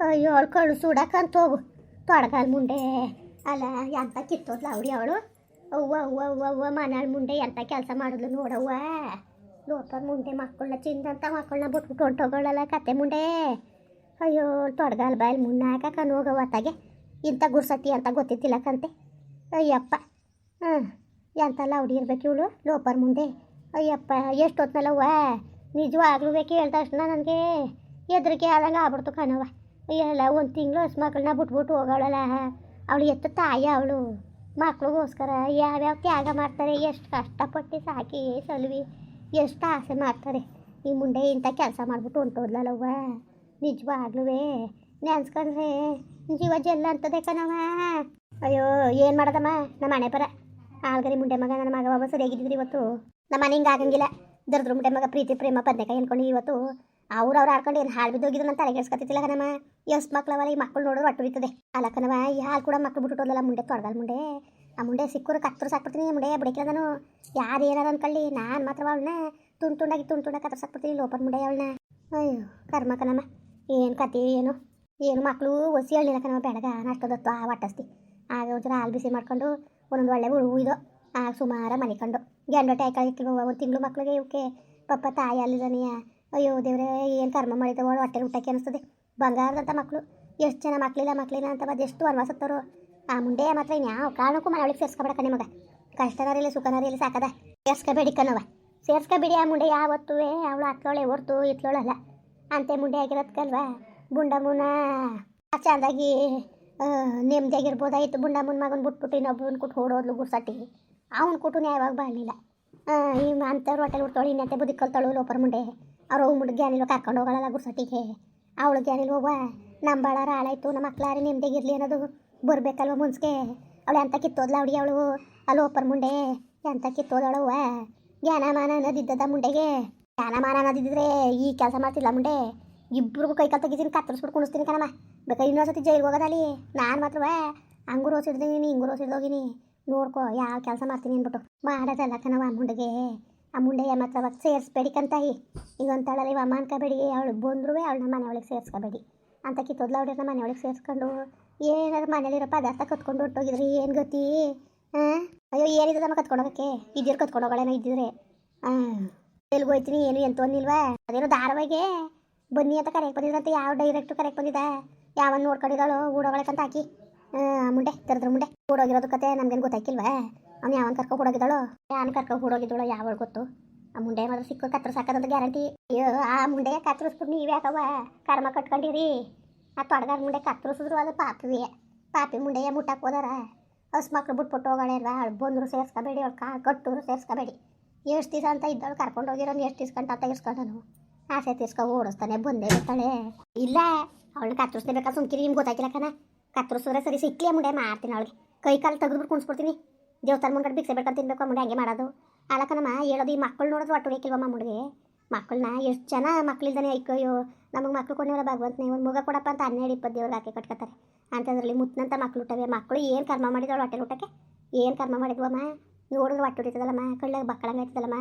ಅಯ್ಯೋ, ಅವಳು ಕಳು ಸುಡಕಂತ ಹೋಗು. ತೊಡಗಲ್ ಮುಂಡೆ. ಅಲ್ಲ, ಎಂತ ಕಿತ್ತೋದ್ಲ ಅವಳಿ ಅವಳು ಅವ್ವ ಅವ್ವ ಅವ್ವ ಅವ್ವ, ಮನಾಳ ಮುಂಡೆ ಎಂತ ಕೆಲಸ ಮಾಡಿದ್ಲು ನೋಡವ್ವ ಲೋಪರ್ ಮುಂಡೆ ಮಕ್ಕಳನ್ನ ಚಿಂದಂತ ಮಕ್ಕಳನ್ನ ಬಿಟ್ಬಿಟ್ಟು ಹೊಂಟೋಗಳಲ್ಲ ಕತೆ ಮುಂಡೆ. ಅಯ್ಯೋ, ತೊಡಗಲ್ ಬಾಯಲ್ಲಿ ಮುನ್ನಾಕ ಕಣ್ ಹೋಗವ ಇಂಥ ಗುರ್ಸತಿ ಅಂತ ಗೊತ್ತಿತ್ತಿಲ್ಲ ಕಂತೆ. ಅಯ್ಯಪ್ಪ. ಹಾಂ ಎಂತ ಲೌಡಿ ಇರ್ಬೇಕು ಇವಳು? ಲೋಪರ್ ಮುಂದೆ. ಅಯ್ಯಪ್ಪ ಎಷ್ಟು ಹೊತ್ನಲ್ಲವ್ವ ನಿಜವಾಗ್ಲೂ ಬೇಕು ಹೇಳ್ದ ತಕ್ಷಣ ನನಗೆ. ಹೆದರಿಕೆ ಆದಂಗೆ ಆಗ್ಬಿಡ್ತು ಕಣವ್ವ. ಎಲ್ಲ ಒಂದು ತಿಂಗಳು ಅಷ್ಟು ಮಕ್ಕಳನ್ನ ಬಿಟ್ಬಿಟ್ಟು ಹೋಗೋಳಲ್ಲ ಅವಳು ಎತ್ತ ತಾಯಿ ಅವಳು. ಮಕ್ಳಿಗೋಸ್ಕರ ಯಾವ್ಯಾವ ತ್ಯಾಗ ಮಾಡ್ತಾರೆ, ಎಷ್ಟು ಕಷ್ಟಪಟ್ಟು ಸಾಕಿ, ಸಲ್ವಿ, ಎಷ್ಟು ಆಸೆ ಮಾಡ್ತಾರೆ. ಈ ಮುಂದೆ ಇಂಥ ಕೆಲಸ ಮಾಡ್ಬಿಟ್ಟು ಹೊಂಟೋದ್ಲಲ್ಲವ್ವ. ನಿಜವಾಗ್ಲೂ ನೆನ್ಸ್ಕೊಂಡ್ರೆ ಜೀವ ಜಲ್ಲ ಅಂತದೆ ಕಣವ ಅಯ್ಯೋ, ಏನು ಮಾಡೋದಮ್ಮ? ನಮ್ಮ ಮನೆ ಪರ. ಆಲ್ಗರಿ ಮುಂಡೆ ಮಗ ನನ್ನ ಮಗ ಬಾಬಾ ಸರಿಯಾಗಿದ್ದಿದ್ರಿ ಇವತ್ತು. ನಮ್ಮ ಮನೆ ಹಿಂಗೆ ಆಗಂಗಿಲ್ಲ ದರ್ದ್ರ ಮುಂಡೆ ಮಗ ಪ್ರೀತಿ, ಪ್ರೇಮ ಬದನೆಕಾಯಿ ಅನ್ಕೊಂಡು ಇವತ್ತು ಅವ್ರು ಅವ್ರು ಆಡ್ಕೊಂಡು ಏನು ಹಾಳು ಬಿದ್ದೋಗಿದ್ರು ನಾನು ತಲೆಗೆಡ್ಸ್ಕೊತಿತ್ತಿಲ್ಲ ಕಣಮ್ಮ. ಎಷ್ಟು ಮಕ್ಳವಲ್ಲ, ಈ ಮಕ್ಕಳು ನೋಡಿದ್ರು ಒಟ್ಟು ಬಿತ್ತದೆ ಅಲ್ಲ ಕಣವ ಈ ಹಾಲು ಕೂಡ ಮಕ್ಳು ಬಿಟ್ಟುಲ್ಲ ಮುಂಡೆ ತೊಡಗಲ್ ಮುಂಡೆ. ಆ ಮುಂಡೆ ಸಿಕ್ಕರು ಕತ್ತರು ಸಾಕ್ಬಿಡ್ತೀನಿ ಮುಂಡೆ ನಾನು. ಯಾರು ಏನಾರ ಅನ್ಕೊಳ್ಳಿ, ನಾನು ಮಾತ್ರ ಅವಳನ್ನ ತುಂಡು ತುಂಡಾಗಿ ತುಂಡು ತುಂಡಾಗಿ ಕತ್ತರ್ ಸಾಕ್ಬಿಡ್ತೀನಿ ಲೋಪನ್ ಮುಂಡೆ ಅವಳನ್ನ ಅಯ್ಯೋ, ಕರ್ಮ ಕಣಮ್ಮ. ಏನು ಕತ್ತಿ ಏನು? ಏನು ಮಕ್ಕಳು ಒಸಿ ಹೇಳಿಲ್ಲ ಕಣವ ಬೆಳಗ. ನಾಷ್ಟದತ್ತು ಆ ಆಗ ಒಂಚೂರು ಹಾಲು ಬಿಸಿ ಮಾಡ್ಕೊಂಡು ಒಂದೊಂದು ಒಳ್ಳೆ ಹುಳು ಇದು ಆಗ ಸುಮಾರ ಮನಿಕೊಂಡು. ಗಂಡೊಟ್ಟೆ ಆಯ್ಕಾಯ್ತು ಒಂದು ತಿಂಗಳು ಮಕ್ಳಿಗೆ ಇವಕ್ಕೆ. ಪಪ್ಪ ತಾಯಿ ಅಲ್ಲಿದ್ದಾನೆಯ ಅಯ್ಯೋ ದೇವ್ರೆ, ಏನು ಕರ್ಮ ಮಾಡಿದ ಒಳ ಹೊಟ್ಟೆ ಊಟಕ್ಕೆ ಅನಿಸ್ತದೆ. ಬಂಗಾರದಂಥ ಮಕ್ಕಳು ಎಷ್ಟು ಜನ ಮಕ್ಕಳಿಲ್ಲ ಮಕ್ಕಳಿಲ್ಲ ಅಂತ ಬಂದು ಎಷ್ಟು ವನವಾಸತ್ತವರು ಆ ಮುಂಡೆ ಮಾತ್ರ ಇನ್ಯಾವ ಕಾರಣಕ್ಕೂ ಮನೆ ಒಳಗೆ ಸೇರ್ಸ್ಕೊಬೇಡ ಕಣೆ ಮಗ. ಕಷ್ಟನಾರಿಲ್ಲ ಸುಖನಾರಿಲ್ಲ ಸಾಕದ. ಸೇರ್ಸ್ಕೊಬೇಡಿ ಕಣವ ಸೇರ್ಸ್ಕೊಬೇಡಿ ಆ ಮುಂಡೆ ಯಾವತ್ತೂ ಅವಳು ಹತ್ತೋಳೆ ಹೊರ್ತು ಇತ್ಲೋಳಲ್ಲ ಅಂತೆ ಮುಂಡೆ ಆಗಿರೋದ್ಕಲ್ವಾ ಬುಂಡಮ್ಮನ ಚಂದಾಗಿ ನೆಮ್ಮದಿಯಾಗಿರ್ಬೋದಾಗಿತ್ತು ಬುಂಡಮ್ಮನ ಮಗನ ಬಿಟ್ಬಿಟ್ಟು ಇನ್ನೊಬ್ಬನ ಕೊಟ್ಟು ಓಡೋದ್ಲು ಗುರ್ಸಟ್ಟಿ. ಅವ್ನು ಕೊಟ್ಟು ನ್ಯಾಯವಾಗಿ ಬಾಳಲಿಲ್ಲ. ಈ ಅಂಥವ್ರು ಹೊಟ್ಟೆಲಿ ಉಡ್ತಾಳು ಇನ್ನಂತೆ ಬುದ್ಧಿ ಕಲ್ತಾಳು ಲೋಪರ್ ಮುಂಡೆ. ಅವ್ರು ಹೋಗಿ ಗ್ಯಾನಿಲ್ ಗ್ಯಾನಿಲ್ವ ಕರ್ಕೊಂಡು ಹೋಗೋಳಲ್ಲ ಅವಳು ಗ್ಯಾನಿಲ್ ಹೋಗುವ ನಮ್ಮ ಬಾಳಾರ ಹಾಳಾಯ್ತು ನಮ್ಮ ಮಕ್ಳಾರಿ ನೆಮ್ಮದಿಗಿರ್ಲಿ ಅನ್ನೋದು ಬರಬೇಕಲ್ವ ಮುನ್ಸ್ಗೆ? ಅವಳು ಎಂತ ಕಿತ್ತೋದ್ಲ ಅವಳಿಗೆ ಅವಳು, ಅಲ್ಲಿ ಓಪರ್ ಮುಂಡೆ. ಎಂತ ಕಿತ್ತೋದಳವ್ವ ಜ್ಞಾನಮಾನ ಅನ್ನೋದಿದ್ದದ ಮುಂಡೆಗೆ. ಜ್ಞಾನಮಾನ ಅನ್ನೋದಿದ್ರೆ ಈ ಕೆಲಸ ಮಾಡ್ತಿಲ್ಲ ಮುಂಡೆ? ಇಬ್ರಿಗೂ ಕೈ ಕಾಲು ತೆಗಿತೀನಿ, ಕತ್ತರಿಸ್ಬಿಟ್ಟು ಕುಣಿಸ್ತೀನಿ ಕಣಮ್ಮ. ಬೇಕಾದ್ರೆ ಇನ್ನೊಂದ್ಸತಿ ಜೈಲಿಗೆ ಹೋಗೋದಲ್ಲಿ ನಾನು ಮಾತ್ರವ ರೋಸಿದ್ದೀನಿ ಓಸಿಡ್ದೀನಿ ಹಿಂಗೂ ಓಸಿಡ್ದೋಗಿನಿ ನೋಡ್ಕೋ, ಯಾವ ಕೆಲಸ ಮಾಡ್ತೀನಿ ಅಂದ್ಬಿಟ್ಟು. ಮಾಡೋದಲ್ಲ ಕಣವ ಮುಂಡೆಗೆ. ಆ ಮುಂಡೆಯ ಮಾತ್ರ ಅವಾಗ ಸೇರಿಸ್ಬೇಡಿ ಕಂತಾಯಿ. ಈಗ ಅಂತಾಳಲ್ಲ, ಇವ ಅನ್ಕೋಬೇಡಿ, ಅವಳು ಬಂದ್ರು ಅವಳನ್ನ ನಮ್ಮ ಮನೆಯೊಳಗೆ ಸೇರಿಸ್ಕೋಬೇಡಿ. ಅಂತ ಕಿತ್ತೋದ್ಲ ನಮ್ಮ ಮನೆಯೊಳಗೆ ಸೇರಿಸ್ಕೊಂಡು ಏನಾದ್ರು ಮನೇಲಿರೋ ಪದಾರ್ಥ ಕತ್ಕೊಂಡು ಹೊಟ್ಟೋಗಿದ್ರಿ ಏನು ಗತಿ? ಹಾಂ ಅಯ್ಯೋ ಏನಿದೆ ನಮ್ಮ ಕತ್ಕೊಂಡು ಹೋಗೋಕ್ಕೆ ಇದ್ದಿರು ಕತ್ಕೊಂಡು ಹೋಗೋಳೇನೋ ಇದ್ದಿದ್ರೆ. ಹಾಂ ಎಲ್ಲಿಗೆ ಹೋಯ್ತೀನಿ ಏನು ಎಂತ ಒಂದಿಲ್ವಾ? ಅದೇನೋ ಧಾರವಾಗೆ ಬನ್ನಿ ಅಂತ ಕರೆಯಕ್ಕೆ ಬಂದಿದ್ರಂತೆ, ಯಾವ ಡೈರೆಕ್ಟ್ ಕರೆಕ್ಟ್ ಬಂದಿದ್ದ? ಯಾವನ್ ನೋಡ್ಕೊಂಡಿದ್ದಾಳು ಊಡೋಗಳಕ್ಕಂತ ಹಾಕಿ ಮುಂಡೆ ತೆರೆದ್ರ ಮುಂಡೆ, ಊಡೋಗಿರೋದು ಕತೆ ನಮ್ಗೇನು ಗೊತ್ತಾಯ್ಕಿಲ್ವಾ? ಅವ್ನು ಯಾವನ್ ಕರ್ಕೊ ಓಡೋಗಿದ್ದಾಳೋ ಯಾನ್ ಕರ್ಕೊಂಡು ಓಡೋಗಿದ್ದಾಳೋ ಯಾವಳು ಗೊತ್ತು? ಆ ಮುಂಡೆ ಮಾತ್ರ ಸಿಕ್ಕು ಕತ್ರ ಸಾಕದಂತ ಗ್ಯಾರಂಟಿ. ಅಯ್ಯೋ, ಆ ಮುಂಡೆಗೆ ಕತ್ತರಿಸ್ಬಿಟ್ಟು ನೀವೇ ಯಾಕವ ಕರ್ಮ ಕಟ್ಕೊಂಡಿರಿ. ಆ ತೊಡಗಾರ ಮುಂಡೆ ಕತ್ತರಿಸಿದ್ರು ಅದು ಪಾಪಿವೆ ಪಾಪಿ ಮುಂಡೆಯ ಮುಟ್ಟಕ್ಕೆ ಹೋದಾರ. ಹಸ್ ಮಕ್ಳು ಬಿಟ್ಬಿಟ್ಟು ಹೋಗೋಳೆ ಅಲ್ವಾ ಅವಳು ಬಂದರು ಸೇರ್ಸ್ಕೋಬೇಡಿ, ಅವಳು ಕಾ ಕಟ್ಟರು ಸೇರ್ಸ್ಕೋಬೇಡಿ. ಎಷ್ಟು ದಿವಸ ಅಂತ ಇದ್ದವಳು ಕರ್ಕೊಂಡು ಹೋಗಿರೋನು, ಎಷ್ಟು ದಿವ್ಸ ಅಂತ ಇಸ್ಕೊಂಡನು ಆಸೆ ತೀರ್ಸ್ಕೊ ಓಡಿಸ್ತಾನೆ, ಬಂದೇ ಬರ್ತಾಳೆ. ಇಲ್ಲ, ಅವಳನ್ನ ಕತ್ತರಿಸ್ಲೇಬೇಕಾ ಸುಮ್ಕಿರಿ, ನಿಮ್ಗೆ ಗೊತ್ತಾಗಿಲ್ಲ ಕಣ. ಕತ್ತರಿಸಿದ್ರೆ ಸರಿ ಸಿಕ್ಲಿ ಮುಂಡೆ ಮಾಡ್ತೀನಿ ಅವಳಿಗೆ. ಕೈ ಕಾಲು ತೆಗೆದ್ಬಿಟ್ಟು ಕುಣಿಸ್ಬಿಡ್ತೀನಿ. ದೇವಸ್ಥಾನ ಮುಂಗಡೆ ಭಿಕ್ಷೆ ಬೇಡ್ಕೊಂಡು ತಿನ್ಬೇಕು ಮುಂಡೆ ಹಂಗೆ ಮಾಡೋದು. ಆಲಕನಮ್ಮ ಹೇಳೋದು, ಈ ಮಕ್ಕಳು ನೋಡೋದು ಒಟ್ಟು ಹೊಡಿಕಿಲ್ವಮ್ಮ ಮುಂಡಿಗೆ ಮಕ್ಕಳನ್ನ ಎಷ್ಟು ಜನ ಮಕ್ಕಳಿಲ್ದಾನೆ ಅಯ್ಯೋ, ನಮಗೆ ಮಕ್ಕಳು ಕೊಡೋಲ್ಲ ಭಗವಂತನೇ, ಒಂದು ಮುಗ ಕೊಡಪ್ಪ ಅಂತ ಹನ್ನೆರಡು ಇಪ್ಪತ್ತು ದೇವ್ರಿಗೆ ಹಾಕಿ ಕಟ್ಕೊತಾರೆ ಅಂಥದ್ರಲ್ಲಿ ಮುತ್ತನಂತ ಮಕ್ಳು ಹುಟ್ಟವೆ. ಮಕ್ಕಳು ಏನು ಕರ್ಮ ಮಾಡಿದ್ರು ಹೊಟ್ಟೆ ಊಟಕ್ಕೆ? ಏನು ಕರ್ಮ ಮಾಡಿದ್ವಮ್ಮ ನೋಡಿದ್ರೆ ಹೊಟ್ಟೆ ಹೊಡಿತದಲ್ಲಮ್ಮ ಕಳ್ಳಾಗ ಬಕ್ಕಳಂಗೆ ಆಯ್ತದಲ್ಲಮ್ಮ.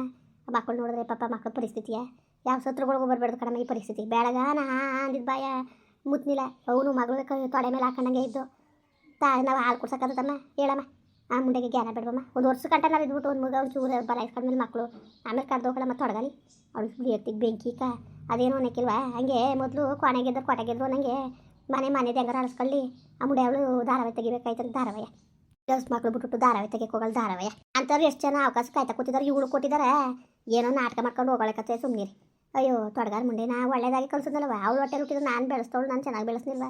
ಮಕ್ಕಳು ನೋಡಿದ್ರೆ ಪಾಪ ಮಕ್ಕಳ ಪರಿಸ್ಥಿತಿಯ? ಯಾವ ಸತ್ರುಗಳಿಗೂ ಬರಬಾರ್ದು ಕಣಮ್ಮ ಈ ಪರಿಸ್ಥಿತಿ. ಬೇಡಗ ನಾ ಅಂದಿದ್ದು ಬಾಯ ಮುತ್ನಿಲ್ಲ ಅವನು ಮಗಳು ತೊಡೆ ಮೇಲೆ ಹಾಕೊಂಡಂಗೆ ಇದ್ದು. ತಾ, ನಾವು ಹಾಲು ಕುಡ್ಸಕ್ಕತ್ತಮ್ಮ ಹೇಳಮ್ಮ. ಆ ಮುಂಡೆಗೆ ಜ್ಞಾನ ಬಿಡ್ಬಮ್ಮ. ಒಂದು ವರ್ಷ ನಾವು ಇದ್ಬಿಟ್ಟು ಒಂದು ಮಗ ಒಂದು ಚೂರು ಬಲ ಇಸ್ಕೊಂಡ್ಮೇಲೆ ಮಕ್ಕಳು ಆಮೇಲೆ ಕರ್ದು ಹೋಗಲ್ಲ ಮತ್ತೆ ಹೊಡಗಲಿ ಅವಳು ಎತ್ತಿಗೆ ಬೆಂಕಿ ಕ, ಅದೇನೋ ಅನ್ನಕ್ಕಿಲ್ವಾ ಹಂಗೆ ಮೊದಲು ಕೊನೆಗಿದ್ದು ಕೊಟೆಗಿದ್ರು ನನಗೆ ಮನೆ ಮನೆದು ಹೆಂಗಾರ ಅಳಿಸ್ಕೊಳ್ಳಿ. ಆ ಮುಂಡೆ ಅವಳು ಧಾರಾವಾಹಿ ತೆಗಿಬೇಕಾಯ್ತಂತ ಧಾರಾವಾಹಿ. ಗರ್ಲ್ಸ್ ಮಕ್ಳು ಬಿಟ್ಬಿಟ್ಟು ಧಾರಾವಾಹಿ ತೆಗಿಯಕ್ಕೆ ಹೋಗಲ್ಲ ಧಾರಾವಾಹಿ. ಅಂಥವ್ರು ಎಷ್ಟು ಜನ ಅವಕಾಶ ಕಾಯ್ತಾ ಕೂತಿದ್ದಾರೆ ಇವಳು ಕೊಟ್ಟಿದ್ದಾರೆ ಏನೋ ನಾಟಕ ಮಾಡ್ಕೊಂಡು ಹೋಗೋಳಕತ್ತೆ ಸುಮ್ಮನಿರಿ ಅಯ್ಯೋ, ತೊಡಗಾರ ಮುಂಡೆ ನಾ ಒಳ್ಳೇದಾಗಿ ಕಲ್ಸಿದ್ನಲ್ವ ಅವಳು ಹೊಟ್ಟೆ ಹುಟ್ಟಿದ್ರು ನಾನು ಬೆಳೆಸ್ತವಳು, ನಾನು ಚೆನ್ನಾಗಿ ಬೆಳೆಸ್ನಿಲ್ವ?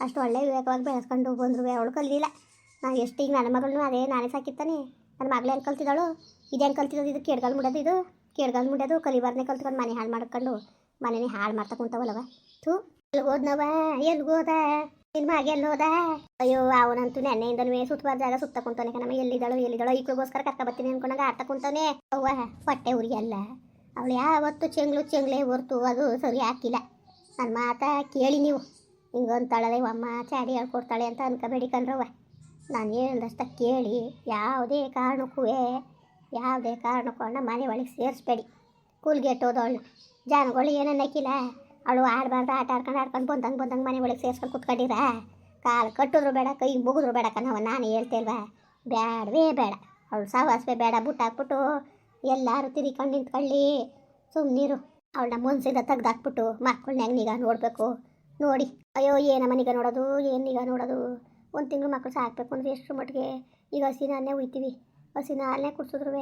ಅಷ್ಟು ಒಳ್ಳೆ ವಿವೇಕವಾಗಿ ಬೆಳೆಸ್ಕೊಂಡು ಬಂದ್ರು ಅವಳು ಕಲಿಲ್ಲ ನಾ ಎಷ್ಟು ಈಗ ನನ್ನ ಮಗಳನ್ನೂ ಅದೇ ನಾನೇ ಸಾಕಿತ್ತಾನೆ ನನ್ನ ಮಗಳು ಏನು ಕಲ್ತಿದ್ದಾಳು? ಇದೇನು ಕಲ್ತಿದ್ದು ಇದು? ಕೇಡ್ಗಾಲ್ ಮುಡೋದು ಇದು? ಕೇಡ್ಗಾಲ್ ಮುಡೋದು ಕಲಿಬಾರ್ನೆ ಕಲ್ತ್ಕೊಂಡು ಮನೆ ಹಾಳು ಮಾಡ್ಕೊಂಡು ಮನೆನೇ ಹಾಳು ಮಾಡ್ತಾ ಕುಂತವಲ್ಲವ? ಥೂ ಎಲ್ಲಿ ಹೋದ್ನವ? ಎಲ್ಲಿ ಹೋದ? ನಿನ್ನ ಮಗ ಎಲ್ಲಿ ಹೋದ? ಅಯ್ಯೋ, ಅವನಂತೂ ನೆನ್ನೆಯಿಂದನೂ ಸುತ್ತಬಾರ್ದು ಜಾಗ ಸುತ್ತ ಕುಂತಾನೆ ಕಣಮ್ಮ. ಎಲ್ಲಿದ್ದಾಳು ಎಲ್ಲಿದ್ದಾಳು? ಈಕ್ಳಿಗೋಸ್ಕರ ಕರ್ಕ ಬರ್ತೀನಿ ಅನ್ಕೊಂಡಾಗ ಆಟ ಕುಂತಾನೆ ಅವ್ವ, ಹೊಟ್ಟೆ ಉರಿ ಅಲ್ಲ ಅವಳು ಯಾವತ್ತು ಚೆಂಗ್ಳು ಚೆಂಗ್ಲೇ ಹೊರ್ತು ಅದು ಸರಿ ಹಾಕಿಲ್ಲ. ನನ್ನ ಮಾತಾ ಕೇಳಿ ನೀವು. ಹಿಂಗೊಂತಾಳೆ ಅಮ್ಮ ಚಾಡಿ ಹೇಳ್ಕೊಡ್ತಾಳೆ ಅಂತ ಅನ್ಕೋಬೇಡಿ ಕಣ್ರವ್ವ. ನಾನು ಹೇಳ್ದಷ್ಟ ಕೇಳಿ, ಯಾವುದೇ ಕಾರಣಕ್ಕೂ ಯಾವುದೇ ಕಾರಣಕ್ಕೂ ಅವಳನ್ನ ಮನೆ ಒಳಗೆ ಸೇರಿಸ್ಬೇಡಿ. ಕೂಲ್ಗೆಟ್ಟೋದು ಅವಳು ಜನಗಳು ಏನನ್ನಕ್ಕಿಲ್ಲ ಅವಳು ಆಡಬಾರ್ದು, ಆಟ ಆಡ್ಕೊಂಡು ಆಡ್ಕೊಂಡು ಬಂದಂಗೆ ಬಂದಂಗೆ ಮನೆ ಒಳಗೆ ಸೇರಿಸ್ಕೊಂಡು ಕುತ್ಕೊಂಡಿರ? ಕಾಲು ಕಟ್ಟಿದ್ರು ಬೇಡ, ಕೈ ಮುಗಿದ್ರು ಬೇಡ ಕಣವ ನಾನು ಹೇಳ್ತೇಲ್ವಾ ಬೇಡವೇ ಬೇಡ. ಅವಳು ಸಾವಾಸವೇ ಬೇಡ, ಬುಟ್ಟು ಹಾಕ್ಬಿಟ್ಟು ಎಲ್ಲರೂ ತಿರಿಕೊಂಡು ನಿಂತ್ಕೊಳ್ಳಿ. ಸುಮ್ಮನಿರು ಅವಳನ್ನ ಮುನ್ಸಿಂದ ತೆಗ್ದಾಕ್ಬಿಟ್ಟು ಮಕ್ಕಳನ್ನ ನಿಗ ನೋಡಬೇಕು? ನೋಡಿ. ಅಯ್ಯೋ ಏನಮ್ಮ ಮನೆಗೆ ನೋಡೋದು, ಏನು ನಿಗ ನೋಡೋದು? ಒಂದು ತಿಂಗಳು ಮಕ್ಕಳು ಸಾಕಬೇಕು ಅಂದ್ರೆ ಎಷ್ಟು ಮಟ್ಟಿಗೆ ಈಗ ಹಸಿನ ಅಲ್ಲೇ ಉಯ್ತೀವಿ. ಹಸಿನ ಅಲ್ಲೇ ಕುಡ್ಸಿದ್ರು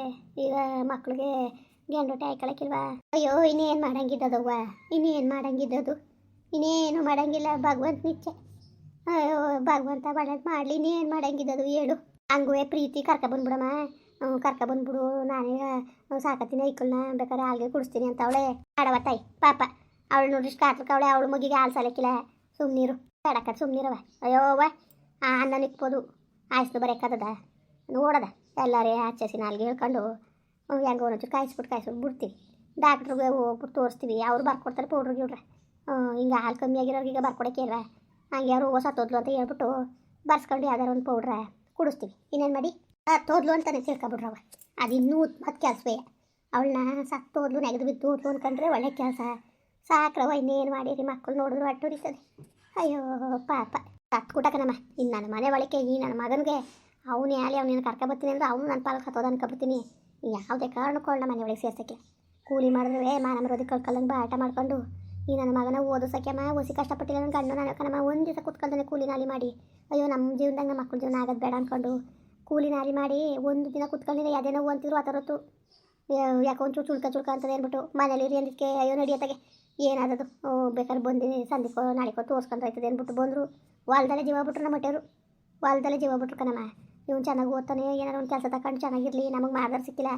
ಈಗ ಮಕ್ಕಳಿಗೆ ಗೆಂಡೊಟ್ಟೆ ಹಾಕೊಳಕ್ಕಿಲ್ವಾ ಅಯ್ಯೋ, ಇನ್ನೇನು ಮಾಡಂಗಿದ್ದದವ್ವ? ಇನ್ನೇನು ಮಾಡಂಗಿದ್ದದು? ಇನ್ನೇನು ಮಾಡಂಗಿಲ್ಲ. ಭಗವಂತ ನಿಚ್ಚೆ ಅಯ್ಯೋ, ಭಗವಂತ ಒಳ್ಳೇದು ಮಾಡಲಿ. ಇನ್ನೇನು ಮಾಡಂಗಿದ್ದದು ಹೇಳು. ಹಂಗೂ ಪ್ರೀತಿ ಕರ್ಕ ಬಂದ್ಬಿಡಮ್ಮ. ಕರ್ಕ ಬಂದ್ಬಿಡು. ನಾನೇ ಸಾಕತ್ತೀನಿ ಐಕಲ್ನ. ಬೇಕಾದ್ರೆ ಹಾಲಿಗೆ ಕುಡಿಸ್ತೀನಿ ಅಂತ ಅವಳೆ. ಆಡವ ತಾಯಿ ಪಾಪ. ಅವಳು ನೋಡ್ರಿ ಕಾತ್ರಕ್ಕೆ ಅವಳೆ, ಅವಳು ಮಗಿಗೆ ಹಾಲು ಸುಮ್ನಿರು. ಸುಮ್ಮನಿರು ಬೇಡಕ್ಕ ಸುಮ್ಮನಿರವ ಅಯ್ಯೋವ ಆ ಅನ್ನ ನಿಕ್ಬೋದು ಆಯ್ಸ್ಲು ಬರೋಕ್ಕದ ನೋಡದ ಎಲ್ಲರೇ ಆಚೆಸಿ ನಾಲ್ಗೆ ಹೇಳ್ಕೊಂಡು ಹೆಂಗ ಒಂಚೂರು ಕಾಯಿಸ್ಬಿಟ್ಟು ಕಾಯಿಸ್ಬಿಟ್ಟು ಬಿಡ್ತೀವಿ. ಡಾಕ್ಟ್ರಿಗೆ ಹೋಗ್ಬಿಟ್ಟು ತೋರಿಸ್ತೀವಿ. ಅವ್ರು ಬರ್ಕೊಡ್ತಾರೆ ಪೌಡ್ರ್ ಗಿಡ್ರೆ ಹಿಂಗೆ ಹಾಲು ಕಮ್ಮಿ ಆಗಿರೋರಿಗೆ ಈಗ ಬರ್ಕೊಡಕ್ಕೆ ಇಲ್ವಾ? ಹಂಗೆ ಯಾರು ಹೊಸ ತೋದ್ಲು ಅಂತ ಹೇಳ್ಬಿಟ್ಟು ಬರ್ಸ್ಕೊಂಡು ಯಾವ್ದಾರು ಒಂದು ಪೌಡ್ರ ಕುಡಿಸ್ತೀವಿ. ಇನ್ನೇನು ಮಾಡಿ? ತೋದ್ಲು ಅಂತಾನೆ ತಿಳ್ಕೊಬಿಡ್ರವ ಅದು ಇನ್ನೂ ಮತ್ತೆ ಕೆಲಸವೇ ಅವಳನ್ನ ಸತ್ತೋದ್ಲು ನೆಗೆದು ಬಿದ್ದು ಹೋದ್ಲು ಅಂದ್ಕೊಂಡ್ರೆ ಒಳ್ಳೆ ಕೆಲಸ. ಸಾಕ್ರವ ಇನ್ನೇನು ಮಾಡಿರಿ ಮಕ್ಕಳು ನೋಡಿದ್ರು ಅಟ್ಟು ಹೊಡಿತದೆ ಅಯ್ಯೋ, ಪಾಪ. ಸತ್ಕುಟಕನಮ್ಮ ಇನ್ನು ನನ್ನ ಮನೆ ಒಳಕ್ಕೆ, ಈ ನನ್ನ ಮಗನಿಗೆ ಅವನು ಯಾಲಿ ಅವನೇನು ಕರ್ಕೊಬತ್ತೀನಿ ಅಂದ್ರೆ ಅವನು ನನ್ನ ಪಾಲಕ್ಕೆ ಹತ್ತೋದು ಅನ್ಕೊಬತ್ತೀನಿ ಯಾವುದೇ ಕಾರಣಕ್ಕೂ ನಮ್ಮ ಮನೆ ಒಳಗೆ ಸೇರ್ಸಕ್ಕೆ. ಕೂಲಿ ಮಾಡಿದ್ರೆ ರೋದಿ ಮರೋದಿ ಕಳ್ಕೊಳ್ಳಂಗೆ ಆಟ ಮಾಡ್ಕೊಂಡು. ಈ ನನ್ನ ಮಗನ ಓದಿಸಕ್ಕೆಮ್ಮ ಓಸಿ ಕಷ್ಟಪಟ್ಟಿಲ್ಲ ನನ್ನ ಗಂಡು ನಾನು ಕಣಮ್ಮ ಒಂದು ದಿವಸ ಕೂತ್ಕೊಳ್ತಾನೆ ಕೂಲಿ ನಾಲಿ ಮಾಡಿ. ಅಯ್ಯೋ ನಮ್ಮ ಜೀವನದಾಗ ನಮ್ಮ ಮಕ್ಕಳ ಜೀವನ ಆಗೋದು ಬೇಡ ಅಂದ್ಕೊಂಡು ಕೂಲಿ ನಾಲಿ ಮಾಡಿ, ಒಂದು ದಿನ ಕೂತ್ಕೊಂಡಿದ್ದೆ ಯಾವುದೇ ನೋವು ಅಂತಿದ್ರು ಆ ಥರದ್ದು ಯಾಕೋ ಒಂಚೂರು ಚುಳ್ಕ ಚುಳ್ಕ ಅಂತದೆ ಅಂದ್ಬಿಟ್ಟು, ಮನೇಲಿ ಇರಿ ಅಂದಕ್ಕೆ ಅಯ್ಯೋ ನಡಿಯತ್ತಾಗೆ ಏನಾದದು? ಬೇಕಾದ್ರೆ ಬಂದಿದೆ ಸಂದಿಕೋ ನಾಳೆಕೋ ತೋರ್ಸ್ಕೊಂಡ್ರೆ ಆಯ್ತದೆ ಅಂದ್ಬಿಟ್ಟು ಬಂದರು. ಹೊಲ್ದಲ್ಲೇ ಜೀವ ಬಿಟ್ರು ನಮ್ಮ ಹೊಟ್ಟೆಯವರು ಹೊಲ್ದಲ್ಲೇ ಜೀವ ಬಿಟ್ರು ಕಣಮ್ಮ. ಇವ್ನು ಚೆನ್ನಾಗಿ ಓದ್ತಾನೆ, ಏನಾರು ಒಂದು ಕೆಲಸ ತಗೊಂಡು ಚೆನ್ನಾಗಿರಲಿ, ನಮಗೆ ಮಾಡಿದ್ರೆ ಸಿಕ್ಕಿಲ್ಲ.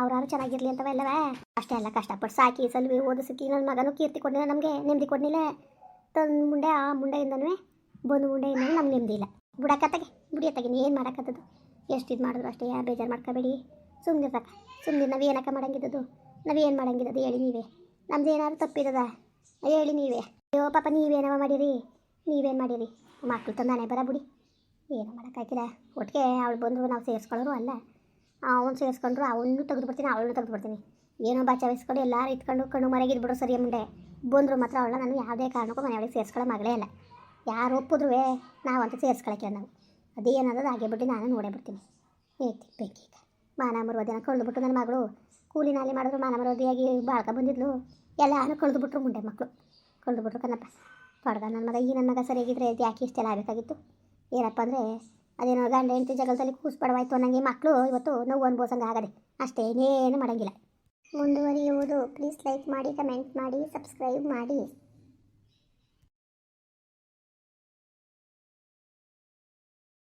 ಅವ್ರಾರು ಚೆನ್ನಾಗಿರಲಿ ಅಂತವೆಲ್ಲವೇ ಅಷ್ಟೇ ಎಲ್ಲ ಕಷ್ಟಪಟ್ಟು ಸಾಕಿ, ಸಲ್ವಿ ಓದಿಸಿಕ್ಕಿ ನನ್ನ ಮಗನೂ ಕೀರ್ತಿ ಕೊಡಲಿಲ್ಲ ನಮಗೆ ನೆಮ್ಮದಿ ಕೊಡಲಿಲ್ಲ. ತಂದು ಮುಂಡೆ ಆ ಮುಂಡೆಯಿಂದನೂ, ಬಂದು ಮುಂಡೆಯಿಂದ ನಮ್ಗೆ ನೆಮ್ಮದಿ ಇಲ್ಲ. ಬಿಡಕತ್ತಾಗೆ, ಬುಡಿಯತ್ತಾಗೆ ಏನು ಮಾಡೋಕ್ಕತ್ತದು ಎಷ್ಟು ಇದು ಮಾಡಿದ್ರು ಅಷ್ಟೇ, ಬೇಜಾರು ಮಾಡ್ಕೋಬೇಡಿ. ಸುಮ್ಮನೆ ತಕ ಸುಮ್ಮನೆ ನಾವು ಏನಕ್ಕ ಮಾಡಂಗಿದ್ದದು? ನಾವೇನು ಮಾಡಂಗಿದ್ದದು ಹೇಳಿ ನೀವೇ. ನಮ್ದು ಏನಾದ್ರು ತಪ್ಪಿದದ? ಹೇಳಿ ನೀವೇ. ಅಯ್ಯೋ, ಪಾಪ ನೀವೇನವ ಮಾಡಿರಿ? ನೀವೇನು ಮಾಡಿರಿ? ಮಕ್ಳು ತಂದಾನೆ ಬರ ಬಿಡಿ. ಏನು ಮಾಡೋಕ್ಕಾಗಿಲ್ಲ ಒಟ್ಟಿಗೆ ಅವಳು ಬಂದರು, ನಾವು ಸೇರಿಸ್ಕೊಳ್ಳೋರು ಅಲ್ಲ. ಅವನು ಸೇರಿಸ್ಕೊಂಡ್ರು ಅವನು ತೆಗೆದು ಬಿಡ್ತೀನಿ, ಅವಳನ್ನು ತೆಗೆದು ಬಿಡ್ತೀನಿ. ಏನೋ ಬಚಾವಿಸ್ಕೊಂಡು ಎಲ್ಲರೂ ಇಟ್ಕೊಂಡು ಕಣ್ಣು ಮನೆಗೆ ಇದ್ಬಿಡು ಸರಿ ಮುಂದೆ. ಬಂದರು ಮಾತ್ರ ಅವಳನ್ನ ನಾನು ಯಾವುದೇ ಕಾರಣಕ್ಕೂ ಮನೆಯೊಳಗೆ ಸೇರಿಸ್ಕೊಳ್ಳೋ ಮಗಳೇ ಅಲ್ಲ. ಯಾರು ಒಪ್ಪಿದ್ರು ಅಂತ ಸೇರಿಸ್ಕೊಳಕ್ಕೆ ನಾವು ಅದೇನದ ಹಾಗೆ ಬಿಟ್ಟು ನಾನು ನೋಡೇ ಬಿಡ್ತೀನಿ. ಏತಿ ಬೇಕೀಗ ಮಾನ ಮರುವದಿನ ಕಳೆದು ಬಿಟ್ಟು ನನ್ನ ಮಗಳು. ಕೂಲಿ ನಾಲಿ ಮಾಡಿದ್ರು ಮಾನ ಮರುವದಿಯಾಗಿ ಬಾಳ್ಕ ಬಂದಿದ್ಲು. ಎಲ್ಲಾನು ಕಳೆದು ಬಿಟ್ರು ಮುಂಡೆ ಮಕ್ಕಳು ಕಳೆದು ಬಿಟ್ರು ಕಣಪ್ಪ ತೊಡ್ಗ ನನ್ನ ಮಗ, ಈ ನನ್ನ ಮಗ ಸರಿಯಾಗಿದ್ರೆ ಇದು ಯಾಕೆ ಇಷ್ಟೆಲ್ಲ ಆಗಬೇಕಾಗಿತ್ತು? ಏನಪ್ಪ ಅಂದರೆ, ಅದೇನೋ ಗಂಡ ಹೆಂಡತಿ ಕೂಸು ಪಡವಾಯ್ತು ಅನ್ನಂಗೆ ಮಕ್ಕಳು ಇವತ್ತು ನೋವು ಅನ್ಬೋಸಂಗೆ ಆಗದೆ. ಅಷ್ಟೇ, ಇನ್ನೇನು ಮಾಡೋಂಗಿಲ್ಲ. ಮುಂದುವರಿಯುವುದು. ಪ್ಲೀಸ್ ಲೈಕ್ ಮಾಡಿ ಕಮೆಂಟ್ ಮಾಡಿ ಸಬ್ಸ್ಕ್ರೈಬ್ ಮಾಡಿ.